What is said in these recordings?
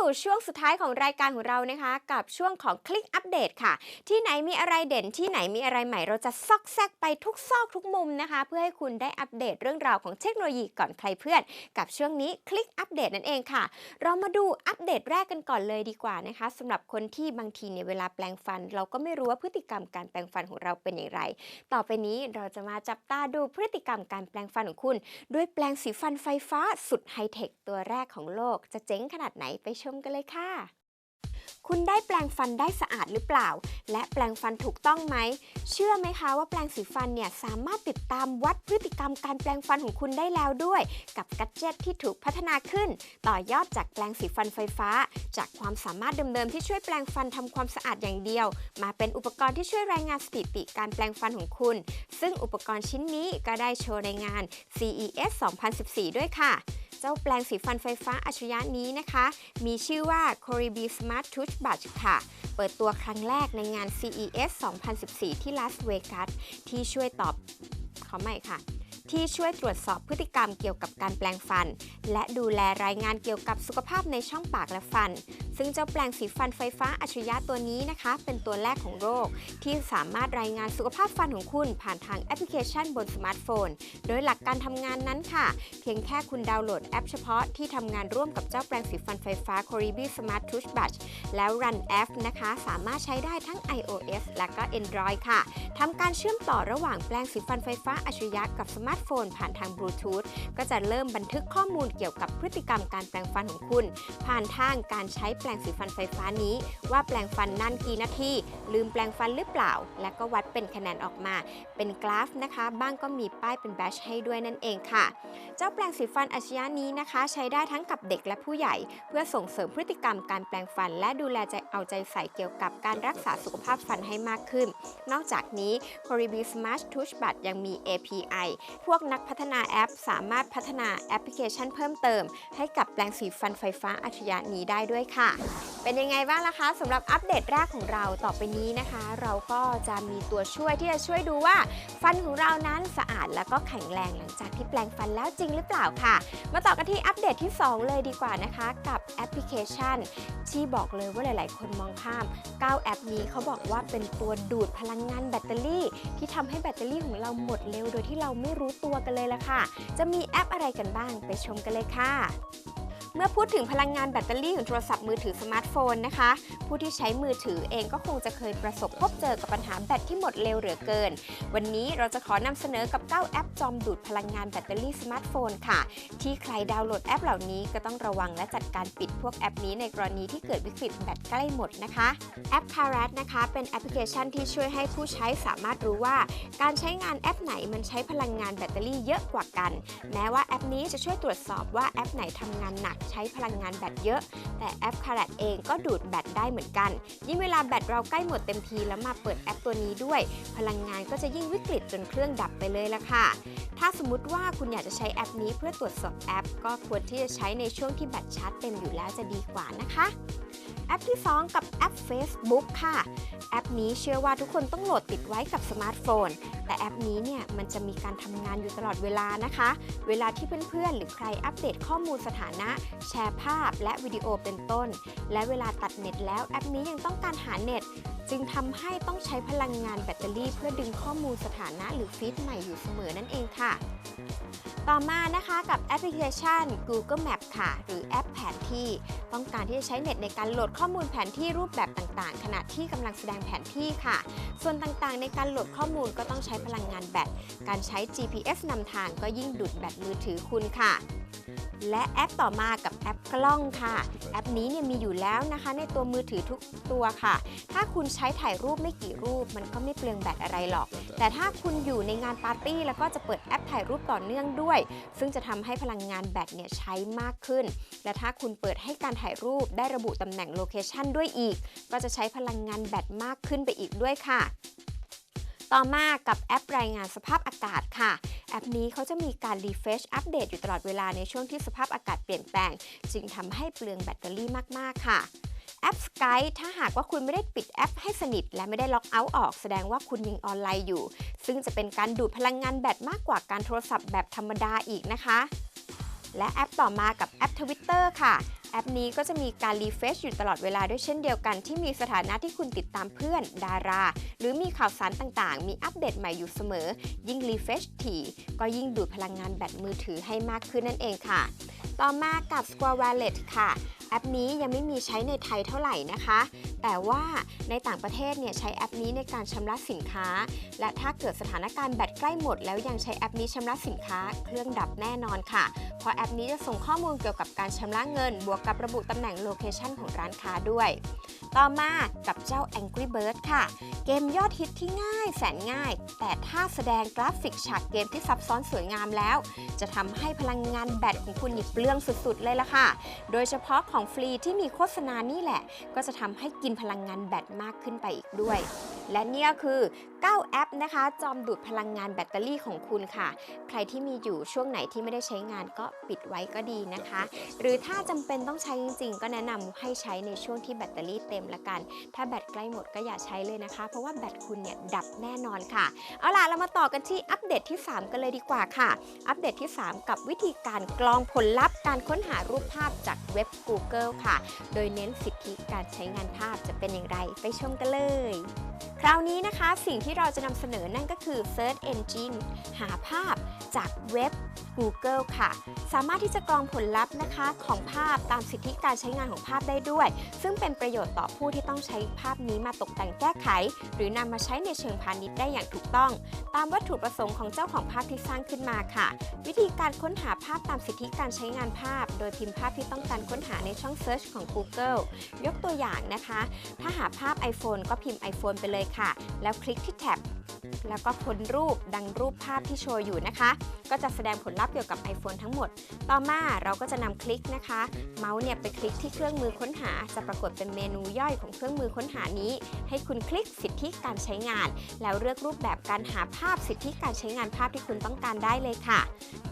สู่ช่วงสุดท้ายของรายการของเรานะคะ กับช่วงของคลิกอัปเดตค่ะ ที่ไหนมีอะไรเด่นที่ไหนมีอะไรใหม่เราจะซอกแซกไปทุกซอกทุกมุมนะคะ เพื่อให้คุณได้อัปเดตเรื่องราวของเทคโนโลยีก่อนใครเพื่อน กับช่วงนี้คลิกอัปเดตนั่นเองค่ะ เรามาดูอัปเดตแรกกันก่อนเลยดีกว่านะคะสำหรับคนที่บางทีเนี่ยเวลาแปลงฟัน เราก็ไม่รู้ว่าพฤติกรรมการแปลงฟันของเราเป็นอย่างไร ต่อไปนี้เราจะมาจับตาดูพฤติกรรมการแปลงฟันของคุณ ด้วยแปลงสีฟันไฟฟ้าสุดไฮเทคตัวแรกของโลกจะเจ๋งขนาดไหนไปชมกันเลยค่ะ คุณได้แปลงฟันได้สะอาดหรือเปล่า และแปลงฟันถูกต้องไหม เชื่อไหมคะว่าแปลงสีฟันเนี่ยสามารถติดตามวัดพฤติกรรมการแปลงฟันของคุณได้แล้วด้วย กับกัจเจตที่ถูกพัฒนาขึ้น ต่อยอดจากแปลงสีฟันไฟฟ้า จากความสามารถเดิมๆที่ช่วยแปลงฟันทำความสะอาดอย่างเดียว มาเป็นอุปกรณ์ที่ช่วยรายงานสถิติการแปลงฟันของคุณ ซึ่งอุปกรณ์ชิ้นนี้ก็ได้โชว์ในงาน CES 2014 ด้วยค่ะ เจ้าแปลงสีฟันไฟฟ้าอัจฉริยะนี้นะคะ มีชื่อว่า c o r i b i Smart 2ชุดบัชค่ะ เปิดตัวครั้งแรกในงาน CES 2014 ที่ลาสเวกัสที่ช่วยตอบขอใหม่ค่ะ ที่ช่วยตรวจสอบพฤติกรรมเกี่ยวกับการแปลงฟัน และดูแลรายงานเกี่ยวกับสุขภาพในช่องปากและฟัน ซึ่งเจ้าแปลงสีฟันไฟฟ้าอัจฉริยะตัวนี้นะคะ เป็นตัวแรกของโลกที่สามารถรายงานสุขภาพฟันของคุณ ผ่านทางแอปพลิเคชันบนสมาร์ทโฟน โดยหลักการทำงานนั้นค่ะ เพียงแค่คุณดาวน์โหลดแอปเฉพาะที่ทำงานร่วมกับเจ้าแปลงสีฟันไฟฟ้า c o r i b i Smart Toothbrush แล้ว Run App นะคะ สามารถใช้ได้ทั้ง iOS และก็ Android ค่ะทำการเชื่อมต่อระหว่างแปลงสีฟันไฟฟ้าอัจฉริยะกับสมาร์ทโฟนผ่านทางบลูทูธก็จะเริ่มบันทึกข้อมูลเกี่ยวกับพฤติกรรมการแปลงฟันของคุณ ผ่านทางการใช้แปลงสีฟันไฟฟ้านี้ ว่าแปลงฟันนานกี่นาทีลืมแปลงฟันหรือเปล่า และก็วัดเป็นคะแนนออกมา เป็นกราฟนะคะ บ้างก็มีป้ายเป็นแบชให้ด้วยนั่นเองค่ะ เจ้าแปลงสีฟันอัจฉริยะนี้นะคะ ใช้ได้ทั้งกับเด็กและผู้ใหญ่ เพื่อส่งเสริมพฤติกรรมการแปลงฟัน และดูแลใจเอาใจใส่เกี่ยวกับการรักษาสุขภาพฟันให้มากขึ้น นอกจากนี้ c o r i b i Smart Toothbrush ยังมี API พวกนักพัฒนาแอป สามารถพัฒนาแอปพลิเคชันเพิ่มเติม ให้กับแปลงสีฟันไฟฟ้าอัจฉริยะนี้ได้ด้วยค่ะ เป็นยังไงบ้างล่ะคะสำหรับอัปเดตแรกของเราต่อไปนี้นะคะ เราก็จะมีตัวช่วยที่จะช่วยดูว่า ฟันของเรานั้นสะอาดแล้วก็แข็งแรงหลังจากที่แปลงฟันแล้วจริงหรือเปล่าค่ะ มาต่อกันที่อัปเดตที่ 2 เลยดีกว่านะคะ กับแอปพลิเคชัน ที่บอกเลยว่าหลาย ๆ คนมองข้าม9แอปนี้เขาบอกว่าเป็นตัวดูดพลังงานแบตเตอรี่ ที่ทำให้แบตเตอรี่ของเราหมดเร็วโดยที่เราไม่รู้ตัวกันเลยละค่ะ จะมีแอปอะไรกันบ้างไปชมกันเลยค่ะ เมื่อพูดถึงพลังงานแบตเตอรี่ของโทรศัพท์มือถือสมาร์ทโฟนนะคะ ผู้ที่ใช้มือถือเองก็คงจะเคยประสบพบเจอกับปัญหาแบตที่หมดเร็วเหลือเกิน วันนี้เราจะขอนำเสนอกับ 9 แอปจอมดูดพลังงานแบตเตอรี่สมาร์ทโฟนค่ะ ที่ใครดาวน์โหลดแอปเหล่านี้ก็ต้องระวังและจัดการปิดพวกแอปนี้ในกรณีที่เกิดวิกฤตแบตใกล้หมดนะคะ แอป c a r a t นะคะเป็นแอปพลิเคชันที่ช่วยให้ผู้ใช้สามารถรู้ว่า การใช้งานแอปไหนมันใช้พลังงานแบตเตอรี่เยอะกว่ากัน แม้ว่าแอปนี้จะช่วยตรวจสอบว่าแอปไหนทำงานหนักใช้พลังงานแบตเยอะ แต่แอปคาร์ดเองก็ดูดแบตได้เหมือนกัน ยิ่งเวลาแบตเราใกล้หมดเต็มทีแล้วมาเปิดแอปตัวนี้ด้วย พลังงานก็จะยิ่งวิกฤตจนเครื่องดับไปเลยละค่ะ ถ้าสมมติว่าคุณอยากจะใช้แอปนี้เพื่อตรวจสอบแอป ก็ควรที่จะใช้ในช่วงที่แบตชาร์จเต็มอยู่แล้วจะดีกว่านะคะ แอปที่ 2 กับแอป Facebook ค่ะ แอปนี้เชื่อว่าทุกคนต้องโหลดติดไว้กับสมาร์ทโฟน แต่แอปนี้เนี่ยมันจะมีการทำงานอยู่ตลอดเวลานะคะ เวลาที่เพื่อนๆ หรือใครอัปเดตข้อมูลสถานะ แชร์ภาพและวิดีโอเป็นต้น และเวลาตัดเน็ตแล้วแอปนี้ยังต้องการหาเน็ต จึงทำให้ต้องใช้พลังงานแบตเตอรี่ เพื่อดึงข้อมูลสถานะหรือฟีดใหม่อยู่เสมอนั่นเองค่ะ ต่อมานะคะกับแอปพลิเคชัน Google Map ค่ะ หรือแอปแผนที่ ต้องการที่จะใช้เน็ตในการโหลดข้อมูลแผนที่รูปแบบต่างๆ ขณะที่กำลังแสดงแผนที่ค่ะ ส่วนต่างๆ ในการโหลดข้อมูลก็ต้องใช้พลังงานแบต การใช้ GPS นำทางก็ยิ่งดูดแบตมือถือคุณค่ะและแอปต่อมากับแอปกล้องค่ะ แอปนี้เนี่ยมีอยู่แล้วนะคะ ในตัวมือถือทุกตัวค่ะ ถ้าคุณใช้ถ่ายรูปไม่กี่รูป มันก็ไม่เปลืองแบตอะไรหรอก แต่ถ้าคุณอยู่ในงานปาร์ตี้แล้วก็จะเปิดแอปถ่ายรูปต่อเนื่องด้วย ซึ่งจะทำให้พลังงานแบตเนี่ยใช้มากขึ้น และถ้าคุณเปิดให้การถ่ายรูปได้ระบุตำแหน่งโลเคชันด้วยอีก ก็จะใช้พลังงานแบตมากขึ้นไปอีกด้วยค่ะต่อมากับแอปรายงานสภาพอากาศค่ะ แอปนี้เขาจะมีการรีเฟชอัปเดตอยู่ตลอดเวลาในช่วงที่สภาพอากาศเปลี่ยนแปลง จึงทำให้เปลืองแบตเตอรี่มาก ๆ ค่ะ แอป Skype ถ้าหากว่าคุณไม่ได้ปิดแอปให้สนิท และไม่ได้ล็อกเอาท์ออก แสดงว่าคุณยังออนไลน์อยู่ ซึ่งจะเป็นการดูดพลังงานแบตมากกว่าการโทรศัพท์แบบธรรมดาอีกนะคะ และแอปต่อมากับแอป Twitter ค่ะแอปนี้ก็จะมีการรีเฟชอยู่ตลอดเวลาด้วยเช่นเดียวกันที่มีสถานะที่คุณติดตามเพื่อน ดารา หรือมีข่าวสารต่างๆ มีอัปเดตใหม่อยู่เสมอ ยิ่งรีเฟชถี่ก็ยิ่งดูดพลังงานแบตมือถือให้มากขึ้นนั่นเองค่ะ ต่อมากับ Square Wallet ค่ะ แอปนี้ยังไม่มีใช้ในไทยเท่าไหร่นะคะ แต่ว่าในต่างประเทศเนี่ยใช้แอปนี้ในการชำระสินค้า และถ้าเกิดสถานการณ์แบตใกล้หมด แล้วยังใช้แอปนี้ชำระสินค้า เครื่องดับแน่นอนค่ะ เพราะแอปนี้จะส่งข้อมูลเกี่ยวกับการชำระเงิน บวกกับระบุตำแหน่งโลเคชันของร้านค้าด้วย ต่อมากับเจ้า Angry Bird ค่ะ เกมยอดฮิตที่ง่ายแสนง่าย แต่ถ้าแสดงกราฟิกฉากเกมที่ซับซ้อนสวยงามแล้ว จะทำให้พลังงานแบตของคุณนี่เปลืองสุดๆเลยล่ะค่ะ โดยเฉพาะของฟรีที่มีโฆษณานี่แหละ ก็จะทำให้กินพลังงานแบตมากขึ้นไปอีกด้วย และนี่ก็คือ 9 แอปนะคะ จอมดูดพลังงานแบตเตอรี่ของคุณค่ะ ใครที่มีอยู่ช่วงไหนที่ไม่ได้ใช้งานก็ปิดไว้ก็ดีนะคะ หรือถ้าจำเป็นต้องใช้จริง ๆ ก็แนะนำให้ใช้ในช่วงที่แบตเตอรี่เต็มละกัน ถ้าแบตใกล้หมดก็อย่าใช้เลยนะคะ เพราะว่าแบตคุณเนี่ยดับแน่นอนค่ะ เอาล่ะเรามาต่อกันที่อัปเดตที่ 3 กันเลยดีกว่าค่ะ อัปเดตที่ 3 กับวิธีการกรองผลลัพธ์การค้นหารูปภาพจากเว็บ Google ค่ะ โดยเน้นสิทธิการใช้งานภาพจะเป็นอย่างไรไปชมกันเลย คราวนี้นะคะสิ่งที่ที่เราจะนำเสนอนั่นก็คือ Search Engine หาภาพจากเว็บ Google ค่ะ สามารถที่จะกรองผลลัพธ์นะคะของภาพตามสิทธิการใช้งานของภาพได้ด้วย ซึ่งเป็นประโยชน์ต่อผู้ที่ต้องใช้ภาพนี้มาตกแต่งแก้ไข หรือนำมาใช้ในเชิงพาณิชย์ได้อย่างถูกต้อง ตามวัตถุประสงค์ของเจ้าของภาพที่สร้างขึ้นมาค่ะ วิธีการค้นหาภาพตามสิทธิการใช้งานภาพ โดยพิมพ์ภาพที่ต้องการค้นหาในช่อง Search ของ Google ยกตัวอย่างนะคะ ถ้าหาภาพ iPhone ก็พิมพ์ iPhone ไปเลยค่ะ แล้วคลิกที่แท็บ แล้วก็ค้นรูปดังรูปภาพที่โชว์อยู่นะคะ ก็จะแสดงผลลัพธ์เกี่ยวกับ iPhone ทั้งหมด ต่อมาเราก็จะนำคลิกนะคะ เมาส์เนี่ยไปคลิกที่เครื่องมือค้นหา จะปรากฏเป็นเมนูย่อยของเครื่องมือค้นหานี้ ให้คุณคลิกสิทธิการใช้งาน แล้วเลือกรูปแบบการหาภาพสิทธิการใช้งานภาพที่คุณต้องการได้เลยค่ะ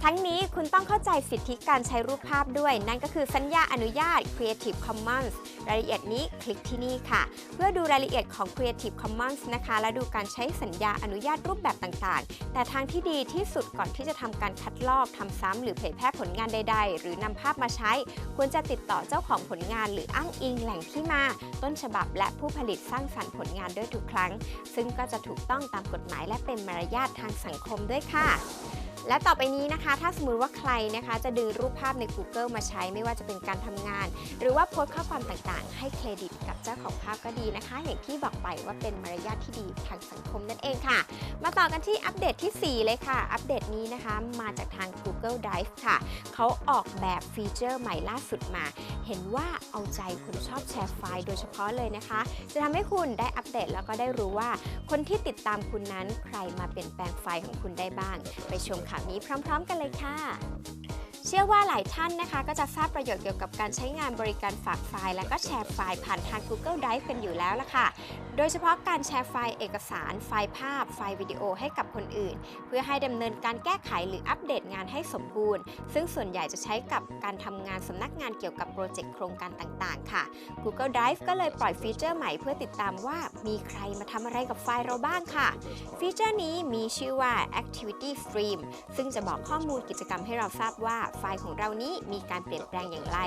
ทั้งนี้คุณต้องเข้าใจสิทธิการใช้รูปภาพด้วย นั่นก็คือสัญญาอนุญาต Creative Commons รายละเอียดนี้คลิกที่นี่ค่ะ เพื่อดูรายละเอียดของ Creative Commons นะคะ และดูการใช้สัญญาอนุญาตรูปแบบต่างๆ แต่ทางที่ดีที่สุดก่อนที่จะทำการคัดลอกทำซ้ำหรือเผยแพร่ผลงานใด ๆ หรือนำภาพมาใช้ ควรจะติดต่อเจ้าของผลงาน หรืออ้างอิงแหล่งที่มา ต้นฉบับและผู้ผลิตสร้างสรรค์ผลงานด้วยทุกครั้ง ซึ่งก็จะถูกต้องตามกฎหมายและเป็นมารยาททางสังคมด้วยค่ะ และต่อไปนี้นะคะ ถ้าสมมติว่าใครนะคะ จะดึงรูปภาพใน Google มาใช้ไม่ว่าจะเป็นการทำงาน หรือว่าโพสต์ข้อความต่างๆ ให้เครดิตกับเจ้าของภาพก็ดีนะคะ อย่างที่บอกไปว่าเป็นมารยาทที่ดีทางสังคมนั่นเองค่ะ มาต่อกันที่อัปเดตที่ 4 เลยค่ะ อัปเดตนี้นะคะ มาจากทาง Google Drive ค่ะ เขาออกแบบฟีเจอร์ใหม่ล่าสุดมา เห็นว่าเอาใจคนชอบแชร์ไฟล์โดยเฉพาะเลยนะคะ จะทำให้คุณได้อัปเดตแล้วก็ได้รู้ว่า คนที่ติดตามคุณนั้นใครมาเปลี่ยนแปลงไฟล์ของคุณได้บ้าง ไปชมข่ะาวนี้พร้อม ๆ กันเลยค่ะ เชื่อว่าหลายท่านนะคะก็จะทราบประโยชน์เกี่ยวกับการใช้งานบริการฝากไฟล์ และก็แชร์ไฟล์ผ่านทาง Google Drive กันอยู่แล้วละค่ะ โดยเฉพาะการแชร์ไฟล์เอกสาร ไฟล์ภาพ ไฟล์วิดีโอให้กับคนอื่น เพื่อให้ดำเนินการแก้ไขหรืออัปเดตงานให้สมบูรณ์ ซึ่งส่วนใหญ่จะใช้กับการทำงานสำนักงานเกี่ยวกับโปรเจกต์โครงการต่างๆ ค่ะ Google Drive ก็เลยปล่อยฟีเจอร์ใหม่เพื่อติดตามว่ามีใครมาทำอะไรกับไฟล์เราบ้างค่ะ ฟีเจอร์นี้มีชื่อว่า Activity Stream ซึ่งจะบอกข้อมูลกิจกรรมให้เราทราบว่าไฟล์ของเรานี้มีการเปลี่ยนแปลงอย่างไร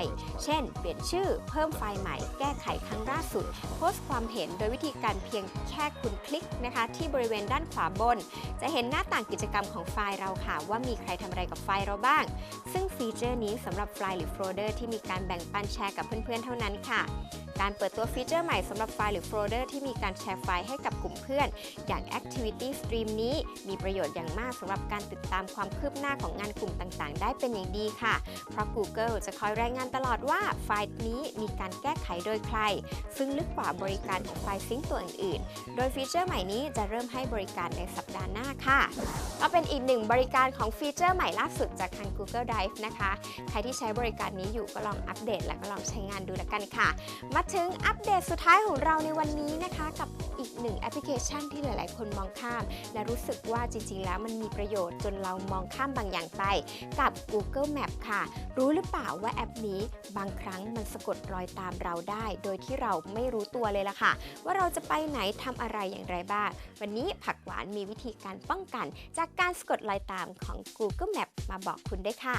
เช่น เปลี่ยนชื่อ เพิ่มไฟล์ใหม่ แก้ไขครั้งล่าสุด โพสต์ความเห็นโดยวิธีการเพียงแค่คุณคลิกนะคะ ที่บริเวณด้านขวาบน จะเห็นหน้าต่างกิจกรรมของไฟล์เราค่ะ ว่ามีใครทำอะไรกับไฟล์เราบ้าง ซึ่งฟีเจอร์นี้สำหรับไฟล์หรือโฟลเดอร์ที่มีการแบ่งปันแชร์กับเพื่อนๆเท่านั้นค่ะ การเปิดตัวฟีเจอร์ใหม่สำหรับไฟล์หรือโฟลเดอร์ที่มีการแชร์ไฟล์ให้กับกลุ่มเพื่อน อย่าง Activity Stream นี้มีประโยชน์อย่างมากสำหรับการติดตามความคืบหน้าของงานกลุ่มต่างๆ ได้เป็นอย่างดีค่ะ เพราะ Google จะคอยรายงานตลอดว่าไฟล์นี้มีการแก้ไขโดยใคร ซึ่งลึกกว่าบริการของไฟล์ซิงค์ตัวอื่นๆ โดยฟีเจอร์ใหม่นี้จะเริ่มให้บริการในสัปดาห์หน้าค่ะ ก็เป็นอีกหนึ่งบริการของฟีเจอร์ใหม่ล่าสุดจากทาง Google Drive นะคะ ใครที่ใช้บริการนี้อยู่ก็ลองอัปเดต และก็ลองใช้งานดูแล้วกันค่ะมาถึงอัปเดตสุดท้ายของเราในวันนี้นะคะกับอีกหนึ่งแอปพลิเคชันที่หลาย ๆ คนมองข้าม และรู้สึกว่าจริง ๆ แล้วมันมีประโยชน์จนเรามองข้ามบางอย่างไป กับ Google Map ค่ะ รู้หรือเปล่าว่าแอปนี้บางครั้งมันสะกดรอยตามเราได้ โดยที่เราไม่รู้ตัวเลยล่ะค่ะ ว่าเราจะไปไหนทำอะไรอย่างไรบ้าง วันนี้ผักหวานมีวิธีการป้องกัน จากการสะกดรอยตามของ Google Map มาบอกคุณได้ค่ะ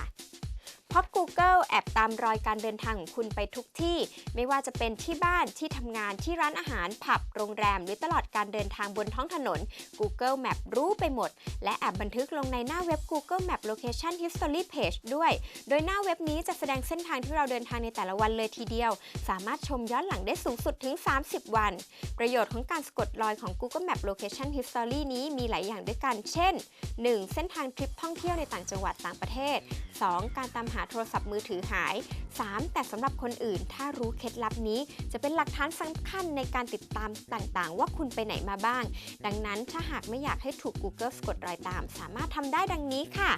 เพราะ Google แอบตามรอยการเดินทางของคุณไปทุกที่ ไม่ว่าจะเป็นที่บ้านที่ทำงานที่ร้านอาหารผับโรงแรม หรือตลอดการเดินทางบนท้องถนน Google Map รู้ไปหมด และแอบบันทึกลงในหน้าเว็บ Google Map Location History Page ด้วย โดยหน้าเว็บนี้จะแสดงเส้นทางที่เราเดินทางในแต่ละวันเลยทีเดียว สามารถชมย้อนหลังได้สูงสุดถึง 30 วัน ประโยชน์ของการสะกดรอยของ Google Map Location History นี้มีหลายอย่างด้วยกัน เช่น 1. เส้นทางทริปท่องเที่ยวในต่างจังหวัดต่างประเทศ 2. การตามหาโทรศัพท์มือถือหาย 3. แต่สำหรับคนอื่น ถ้ารู้เคล็ดลับนี้ จะเป็นหลักฐานสำคัญในการติดตามต่างๆ ว่าคุณไปไหนมาบ้าง ดังนั้นถ้าหากไม่อยากให้ถูก Google สะกดรอยตาม สามารถทำได้ดังนี้ค่ะ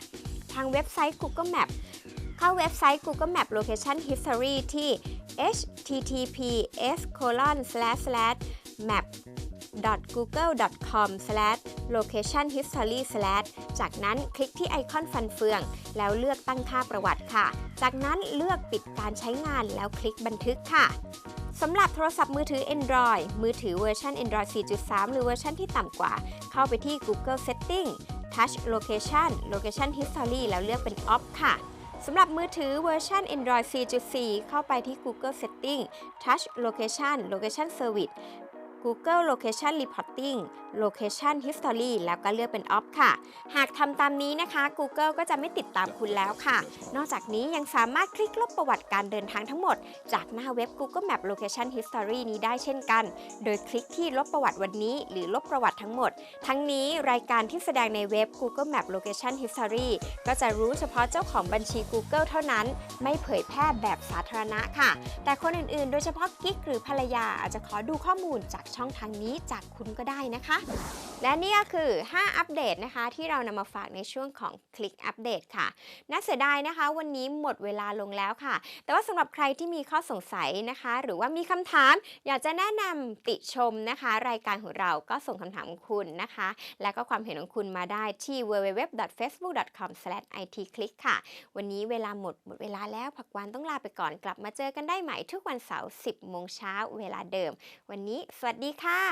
ทางเว็บไซต์ Google Map เข้าเว็บไซต์ Google Map Location History ที่ https map google.com location history จากนั้นคลิกที่ไอคอนฟันเฟือง แล้วเลือกตั้งค่าประวัติค่ะ จากนั้นเลือกปิดการใช้งานแล้วคลิกบันทึกค่ะสำหรับโทรศัพท์มือถือ Android มือถือเวอร์ชัน Android 4.3 หรือเวอร์ชันที่ต่ำกว่า เข้าไปที่ Google Setting Touch Location Location History แล้วเลือกเป็น Off ค่ะสำหรับมือถือเวอร์ชัน Android 4.4 เข้าไปที่ Google Setting Touch Location Location Service Google Location Reporting Location History แล้วก็เลือกเป็น Off ค่ะ หากทำตามนี้นะคะ Google ก็จะไม่ติดตามคุณแล้วค่ะ นอกจากนี้ยังสามารถคลิกลบประวัติการเดินทางทั้งหมด จากหน้าเว็บ Google Map Location History นี้ได้เช่นกัน โดยคลิกที่ลบประวัติวันนี้ หรือลบประวัติทั้งหมด ทั้งนี้รายการที่แสดงในเว็บ Google Map Location History ก็จะรู้เฉพาะเจ้าของบัญชี Google เท่านั้น ไม่เผยแพร่แบบสาธารณะค่ะ แต่คนอื่นๆ โดยเฉพาะกิ๊กหรือภรรยาอาจจะขอดูข้อมูลจากช่องทางนี้จากคุณก็ได้นะคะ และนี่ก็คือ 5 อัปเดตนะคะ ที่เรานำมาฝากในช่วงของคลิกอัปเดตค่ะ น่าเสียดายนะคะ วันนี้หมดเวลาลงแล้วค่ะ แต่ว่าสำหรับใครที่มีข้อสงสัยนะคะ หรือว่ามีคำถาม อยากจะแนะนำติชมนะคะ รายการของเราก็ส่งคำถามของคุณนะคะ และก็ความเห็นของคุณมาได้ที่ www.facebook.com/itclick ค่ะ วันนี้เวลาหมดหมดเวลาแล้วผักวานต้องลาไปก่อนกลับมาเจอกันได้ใหม่ทุกวันเสาร์10โมงเช้าเวลาเดิม วันนี้สวัสดีดีค่ะ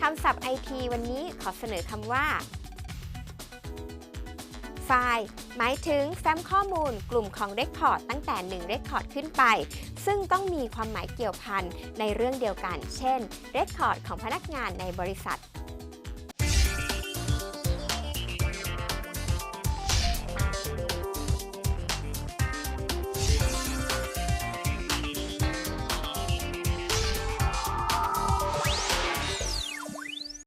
คำศัพท์ไอทีวันนี้ขอเสนอคำว่า ไฟล์ หมายถึงแฟ้มข้อมูลกลุ่มของเรคคอร์ดตั้งแต่1เรคคอร์ดขึ้นไป ซึ่งต้องมีความหมายเกี่ยวพันในเรื่องเดียวกัน เช่นเรคคอร์ดของพนักงานในบริษัท